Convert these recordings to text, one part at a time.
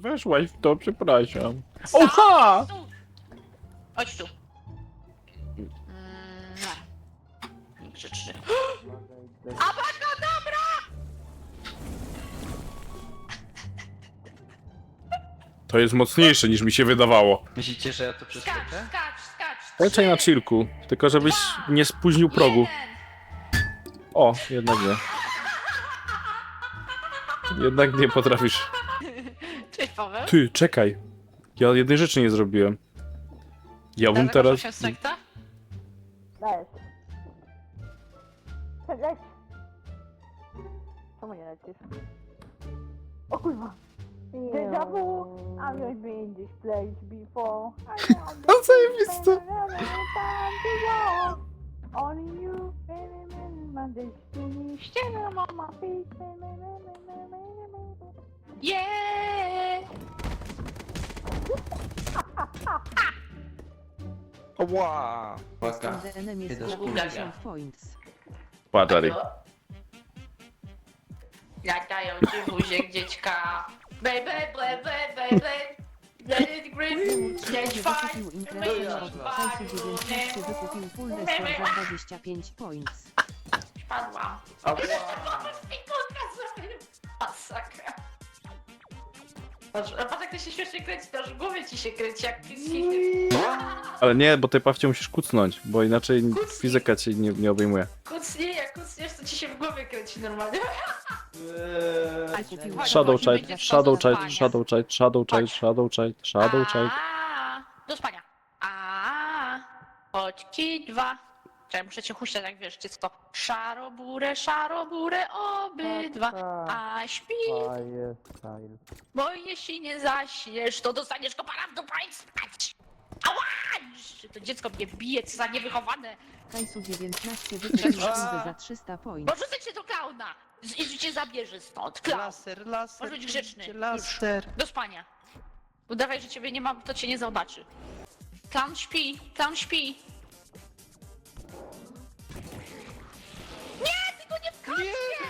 Weszłaś w to, przepraszam. Oha! Tu. Chodź tu. Mm, Grzeczny. Abrakadabra! To jest mocniejsze niż mi się wydawało. Myślicie, że ja to Skacz, przeskoczę? skacz, skacz. Leczaj na Trzy, chillku, tylko żebyś dwa, nie spóźnił progu. jeden. O, jednak nie. Jednak nie potrafisz. Paweł. Ty, czekaj. Ja jednej rzeczy nie zrobiłem. Ja bym teraz... się sekta? Leć. Leć. Czemu nie lecisz? O kurwa. Deja vu. I'm not been this place before. I know No zajebiste. go. Only you, my destiny. My Ła! Uwaga. The enemy is z 50 points. Patary. Latają ci buziek dziecka. Baby, baby, baby. Let it grip. Let's fight. Wykupił imprezę od Sajsu 19 wykupił full desktop za 25 points. Padłam. Ała! Fikulka zrobił. Masakra. Patrz, a patrz jak to się śmiesznie kręci, to aż w głowie ci się kręci jak Ale nie, bo tej pawcie musisz kucnąć, bo inaczej fizyka cię nie, nie obejmuje. Kucnie, jak kucniesz, to ci się w głowie kręci normalnie. Chodź, Shadow chodź, Child, będziesz Shadow Child, spania. Shadow Child, Shadow Child, Chodź. Shadow Child, Shadow Child. A, Do spania. A, Chodźki dwa. Czekaj, muszę cię huśtać, jak wiesz, dziecko. Szaroburę, szaroburę, obydwa. A śpi, bo jeśli nie zaśniesz, to dostaniesz kopara w dupę i spać. Ała! To dziecko mnie bije, co za niewychowane. Kajsu 19 wykupił fundę za 300 points. Bo rzucę cię do klauna. Z- I cię zabierze stąd. Klaun. Laser, laser. Może być grzeczny. Laser. Do spania. Udawaj, że ciebie nie mam, to cię nie zobaczy. Clown śpi, clown śpi. Nie!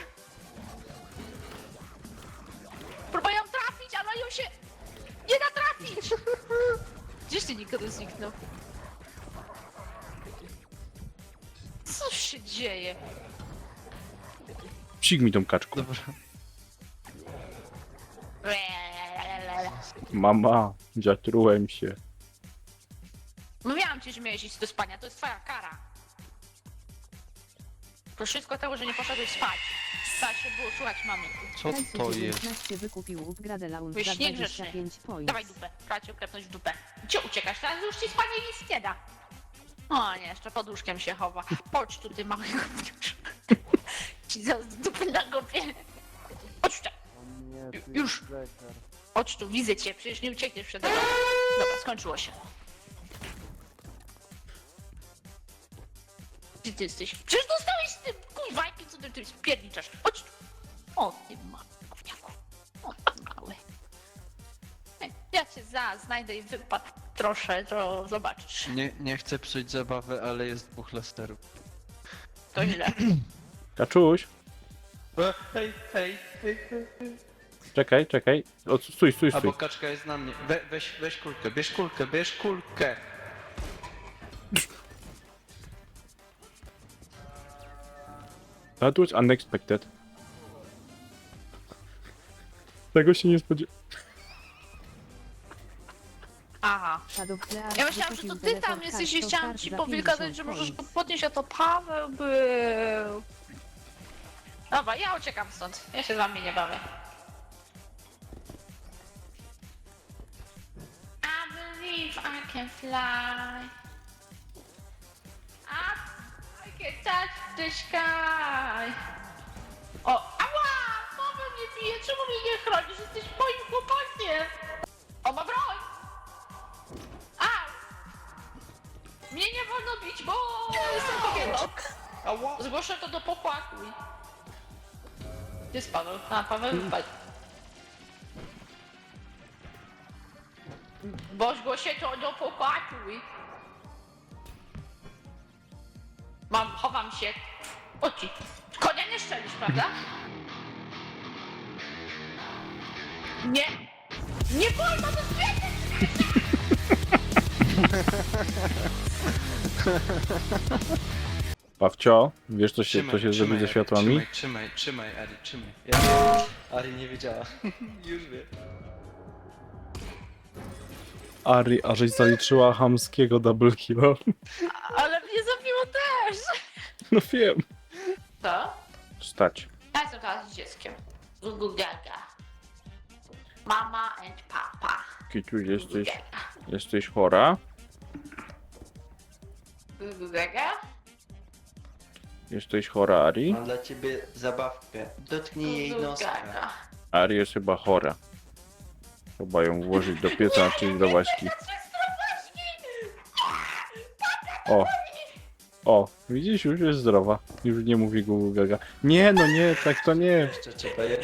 Próbuję ją trafić, ale ją się nie da trafić! Gdzieś ty nikogo zniknął? Co się dzieje? Psik mi tą kaczką. Dobra. Mama, zatrułem się. Mówiłam ci, że miałeś iść do spania, to jest twoja kara. To wszystko tego, że nie poszedłeś spać. Spać się było słuchać mamy. Co to jest? 19 wykupił upgrade lounge za niegrzeczny. 25 points. Dawaj dupę, trzeba cię w dupę. Gdzie uciekasz? Teraz już ci spanie nic nie da. O nie, jeszcze pod łóżkiem się chowa. Chodź tu, ty mały gówniarz. Ci za dupę na głowie. Chodź tu. Ju- Już. Chodź tu, widzę cię, przecież nie uciekniesz przed mną. Dobra, skończyło się. Gdzie ty jesteś? Przecież dostałeś z tym kuźwa, jaki co ty, ty spierniczasz. Chodź tu. O, ty mały gówniaku. O, ty mały. Ej, Ja cię za, znajdę i wypadł trosze, to zobaczysz. Nie, nie chcę psuć zabawy, ale jest dwóch laserów. To źle. Kaczuś, E, Hej, hej, hej, hej. hej. czekaj, czekaj. O, stój, stój, A stój. bo kaczka jest na mnie. We, weź, weź kulkę, bierz kulkę, bierz kulkę. That was unexpected. Tego się nie spodziewałem. Aha. Ja myślałam, że to ty tam jesteś i chciałam ci powiedzieć, 50 że możesz go podnieść, a to Paweł był. Dobra, ja uciekam stąd. Ja się z wami nie bawię. I believe I can fly. Can touch the sky. O, ała! Mama mnie bije, czemu mnie nie chronisz? Jesteś moim chłopakiem! O, ma broń! Au! Mnie nie wolno bić, bo jestem kobietą. Ała! Zgłoszę to do popłaku. Gdzie jest Paweł? A, Paweł wypadł. Bo zgłoszę to do popłaku. Mam, chowam się. O ci. Konia nie szczelisz, prawda? Nie. Nie wolno to świecić! Pawcio, wiesz co się, Trzymaj, co się zrobi ze światłami? Trzymaj, trzymaj, trzymaj, Ari, trzymaj. Ja Ari nie wiedziała. Już wie. Ari, a żeś zaliczyła hamskiego double killa. Ale mnie zabiło też! No wiem. Co? Stać. Ja jestem teraz z dzieckiem. Gugu gaga. Mama and papa. Kiciu, jesteś, jesteś chora? Gugu gaga. Jesteś chora, Ari? Mam dla ciebie zabawkę. Dotknij jej Gugu noska. gaga. Ari jest chyba chora. Trzeba ją włożyć do pieca, czyli do Waśki. O. O, widzisz, już jest zdrowa. Już nie mówi gugu gaga. Nie, no nie, tak to nie. Jeszcze dziesięć!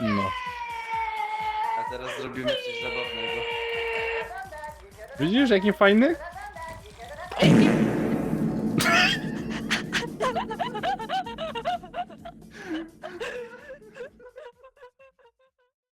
No. A teraz zrobimy coś zabawnego. Widzisz, jaki fajny?